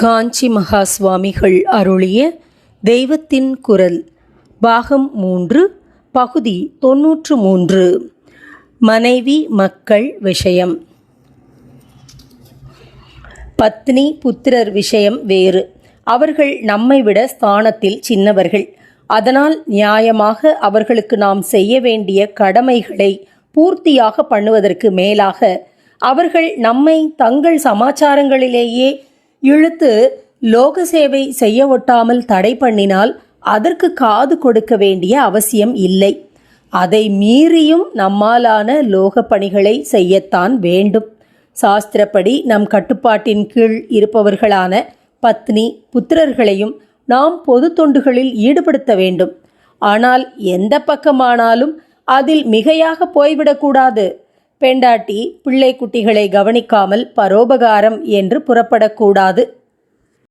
காஞ்சி மகா சுவாமிகள் அருளிய தெய்வத்தின் குரல் பாகம் மூன்று பகுதி தொன்னூற்று மூன்று. மனைவி மக்கள் விஷயம். பத்னி புத்திரர் விஷயம் வேறு. அவர்கள் நம்மை விட ஸ்தானத்தில் சின்னவர்கள். அதனால் நியாயமாக அவர்களுக்கு நாம் செய்ய வேண்டிய கடமைகளை பூர்த்தியாக பண்ணுவதற்கு மேலாக அவர்கள் நம்மை தங்கள் சமாச்சாரங்களிலேயே இழுத்து லோக சேவை செய்ய ஒட்டாமல் தடை பண்ணினால் அதற்கு காது கொடுக்க வேண்டிய அவசியம் இல்லை. அதை மீறியும் நம்மாலான லோக பணிகளை செய்யத்தான் வேண்டும். சாஸ்திரப்படி நம் கட்டுப்பாட்டின் கீழ் இருப்பவர்களான பத்னி புத்திரர்களையும் நாம் பொது தொண்டுகளில் ஈடுபடுத்த வேண்டும். ஆனால் எந்த பக்கமானாலும் அதில் மிகையாக போய்விடக்கூடாது பெண்டாட்டி பிள்ளை குட்டிகளை கவனிக்காமல் பரோபகாரம் என்று புறப்படக்கூடாது.